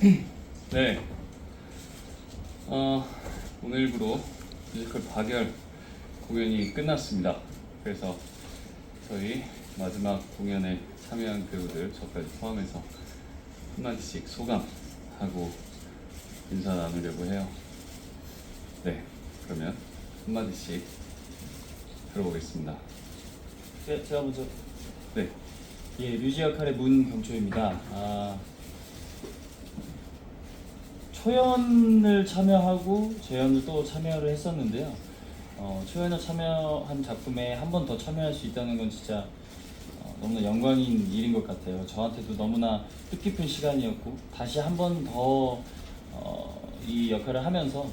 네. 어, 오늘부로 뮤지컬 박열 공연이 끝났습니다. 그래서 저희 마지막 공연에 참여한 배우들 저까지 포함해서 한마디씩 소감하고 인사 나누려고 해요. 네. 그러면 한마디씩 들어보겠습니다. 네, 제가 먼저 네. 예 류지 역할의 문경초입니다. 아, 초연을 참여하고 재연을 또 참여를 했었는데요. 어, 초연을 참여한 작품에 한 번 더 참여할 수 있다는 건 진짜 어, 너무나 영광인 일인 것 같아요. 저한테도 너무나 뜻깊은 시간이었고 다시 한 번 더 이 역할을 하면서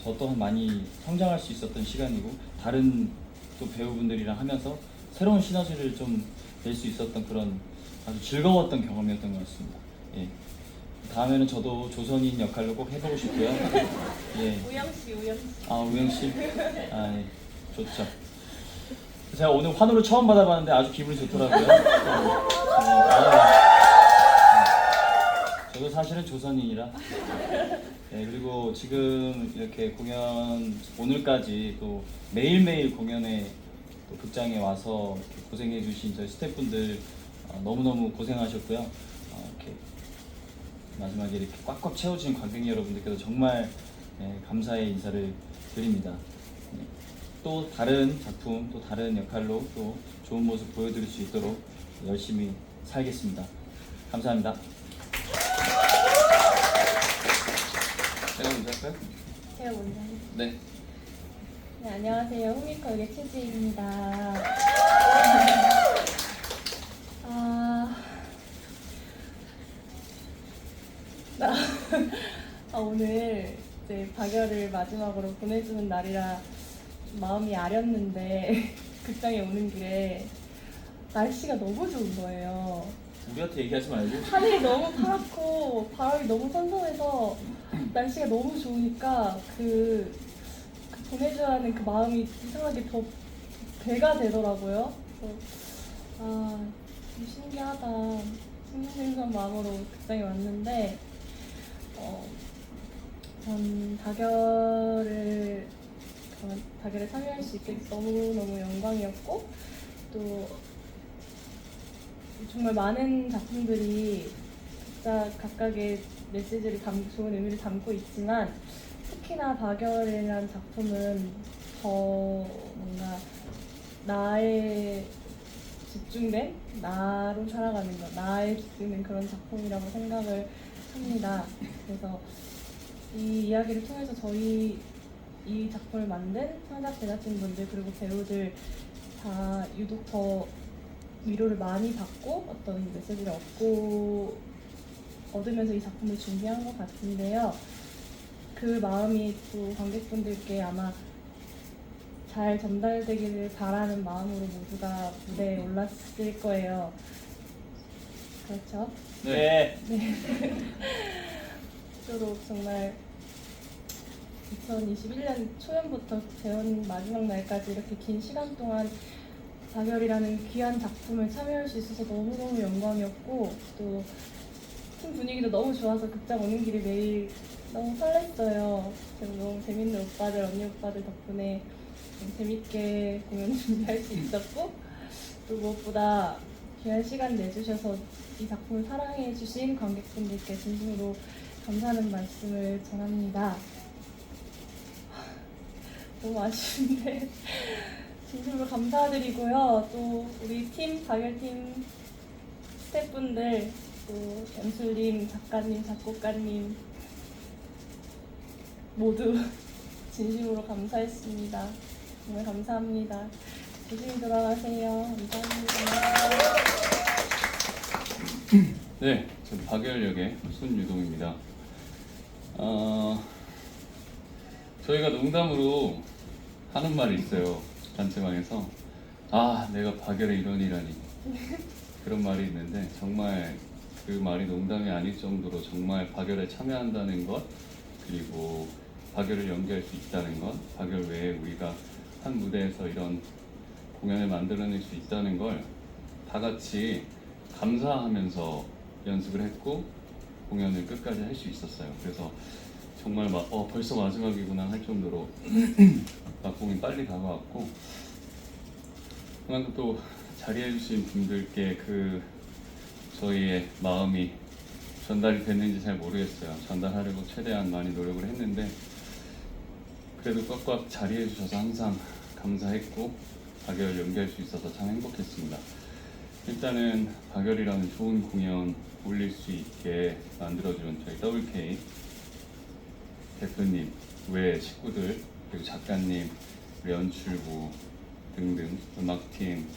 저 또한 많이 성장할 수 있었던 시간이고 다른 또 배우분들이랑 하면서 새로운 시너지를 좀 낼 수 있었던 그런 아주 즐거웠던 경험이었던 것 같습니다. 예. 다음에는 저도 조선인 역할로 꼭 해보고 싶고요. 예. 우영 씨, 우영 씨. 아 우영 씨, 아 예, 좋죠. 제가 오늘 환호를 처음 받아봤는데 아주 기분이 좋더라고요. 네, 아, 저도 사실은 조선인이라. 네, 그리고 지금 이렇게 공연 오늘까지 또 매일매일 공연에 또 극장에 와서 이렇게 고생해 주신 저희 스태프분들 어, 너무너무 고생하셨고요. 마지막에 이렇게 꽉꽉 채워주신 관객 여러분들께도 정말 네, 감사의 인사를 드립니다. 네, 또 다른 작품, 또 다른 역할로 또 좋은 모습 보여드릴 수 있도록 열심히 살겠습니다. 감사합니다. 제가 먼저 할까요? 제가 먼저 하겠습니다. 네. 네, 안녕하세요. 후미컬의 최지입니다. 아, 나, 아, 오늘 이제 박열을 마지막으로 보내주는 날이라 좀 마음이 아렸는데 극장에 오는 길에 날씨가 너무 좋은 거예요. 우리한테 얘기하지 말고 하늘이 너무 파랗고 바람이 너무 선선해서 날씨가 너무 좋으니까 그, 그 보내줘야 하는 그 마음이 이상하게 더 배가 되더라고요. 그래서 아 신기하다 싱숭생숭한 마음으로 극장에 왔는데 어, 전 다결을 그런 다결에 참여할 수 있게 돼서 너무 너무 영광이었고 또 정말 많은 작품들이 각자 각각의 메시지를 담, 좋은 의미를 담고 있지만 특히나 박열이라는 작품은 더 뭔가 나에 집중된 나로 살아가는 것, 나에 집중된 그런 작품이라고 생각을 합니다. 그래서 이 이야기를 통해서 저희 이 작품을 만든 창작 제작진분들 그리고 배우들 다 유독 더 위로를 많이 받고 어떤 메시지를 얻고 얻으면서 이 작품을 준비한 것 같은데요. 그 마음이 또 관객분들께 아마 잘 전달되기를 바라는 마음으로 모두가 무대에 올랐을 거예요. 그렇죠? 네. 저도 정말 2021년 초연부터 재원 마지막 날까지 이렇게 긴 시간 동안 박열이라는 귀한 작품을 참여할 수 있어서 너무너무 영광이었고 또 팀 분위기도 너무 좋아서 극장 오는 길이 매일 너무 설렜어요. 너무 재밌는 오빠들, 언니 오빠들 덕분에 좀 재밌게 공연 준비할 수 있었고 또 무엇보다 귀한 시간 내주셔서 이 작품을 사랑해 주신 관객분들께 진심으로 감사하는 말씀을 전합니다. 너무 아쉬운데 진심으로 감사드리고요. 또 우리 팀 박열팀 스태프분들 또 연출님, 작가님, 작곡가님 모두 진심으로 감사했습니다. 정말 감사합니다. 조심히 돌아가세요. 감사합니다. 네, 저 박열 역의 손유동입니다. 어, 저희가 농담으로 하는 말이 있어요. 단체방에서. 아, 내가 박열의 일원이라니. 그런 말이 있는데, 정말 그 말이 농담이 아닐 정도로 정말 박열에 참여한다는 것, 그리고 박열을 연기할 수 있다는 것, 박열 외에 우리가 한 무대에서 이런 공연을 만들어낼 수 있다는 걸 다 같이 감사하면서 연습을 했고 공연을 끝까지 할 수 있었어요. 그래서 정말 막 어, 벌써 마지막이구나 할 정도로 막공이 빨리 다가왔고 그만큼 또 자리해주신 분들께 그 저희의 마음이 전달이 됐는지 잘 모르겠어요. 전달하려고 최대한 많이 노력을 했는데 그래도 꽉꽉 자리해 주셔서 항상 감사했고 박열 연기할 수 있어서 참 행복했습니다. 일단은 박열이라는 좋은 공연 올릴 수 있게 만들어준 저희 WK 대표님 외 식구들 그리고 작가님 우리 연출부 등등 음악팀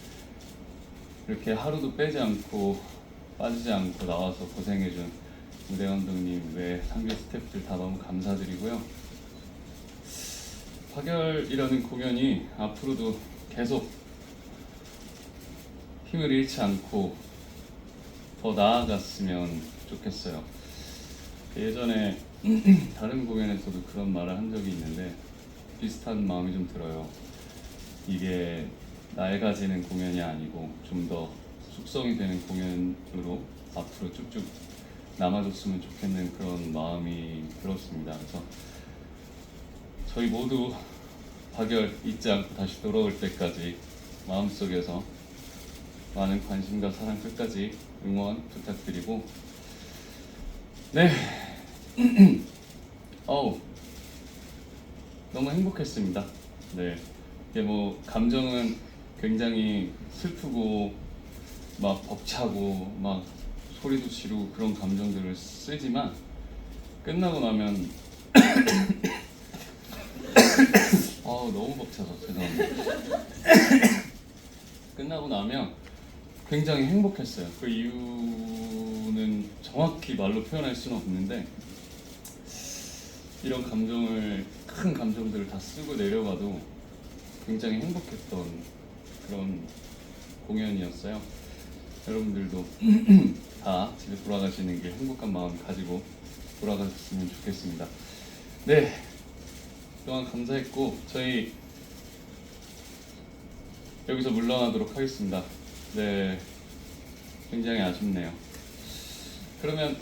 이렇게 하루도 빼지 않고 빠지지 않고 나와서 고생해준 무대 감독님 외 상계 스태프들 다 너무 감사드리고요. 파결이라는 공연이 앞으로도 계속 힘을 잃지 않고 더 나아갔으면 좋겠어요. 예전에 다른 공연에서도 그런 말을 한 적이 있는데 비슷한 마음이 좀 들어요. 이게 낡아지는 공연이 아니고 좀 더 숙성이 되는 공연으로 앞으로 쭉쭉 남아줬으면 좋겠는 그런 마음이 들었습니다. 그래서 저희 모두 박열 잊지 않고 다시 돌아올 때까지 마음속에서 많은 관심과 사랑 끝까지 응원 부탁드리고. 네. 어우. 너무 행복했습니다. 네. 이게 뭐 감정은 굉장히 슬프고 막 벅차고 막 소리도 지르고 그런 감정들을 쓰지만 끝나고 나면 아우 너무 벅차서 죄송합니다. 끝나고 나면 굉장히 행복했어요. 그 이유는 정확히 말로 표현할 수는 없는데 이런 감정을 큰 감정들을 다 쓰고 내려가도 굉장히 행복했던 그런 공연이었어요. 여러분들도 다 집에 돌아가시는 길 행복한 마음 가지고 돌아가셨으면 좋겠습니다. 네, 그동안 감사했고 저희 여기서 물러나도록 하겠습니다. 네, 굉장히 아쉽네요. 그러면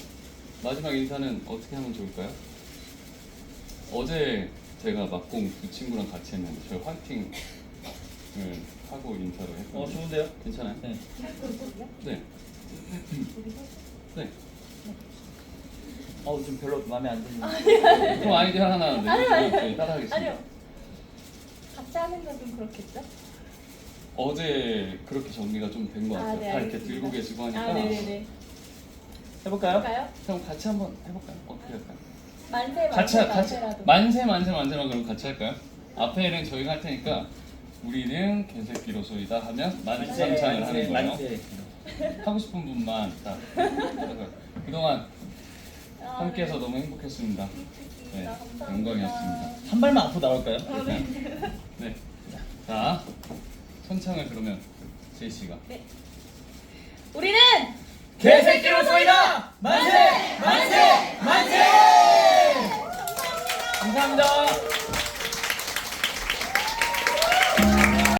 마지막 인사는 어떻게 하면 좋을까요? 어제 제가 막공 두 친구랑 같이 했는데 저희 화이팅을 하고 인사를 했거든요. 어 좋은데요? 괜찮아요? 네. 네. 네. 어좀 별로 마음에 안 드는. 그럼 아이디어 하나 내주시면 저희 따라하겠습니다. 아니요. 같이 하는 건 좀 그렇겠죠? 어제 그렇게 정리가 좀 된 것 아, 같아요. 네, 다 이렇게 알겠습니다. 들고 계시고 하니까. 아, 네네네. 해볼까요? 그럼 같이 한번 해볼까요? 어떻게 할까요? 만세 같이 만세 같이 만세라도. 만세 만세 만세만 그럼 같이 할까요? 앞에는 저희가 할 테니까 우리는 개새끼로 소리다 하면 만세상창을 하는 거예요. 만세. 하고 싶은 분만 다. 그동안 아, 함께해서 너무 행복했습니다. 네, 감사합니다. 영광이었습니다. 한 발만 앞으로 나올까요? 아, 네. 네. 자, 선창을 그러면 제이 씨가. 우리는 개새끼로 소이다! 만세! 만세! 만세! 감사합니다.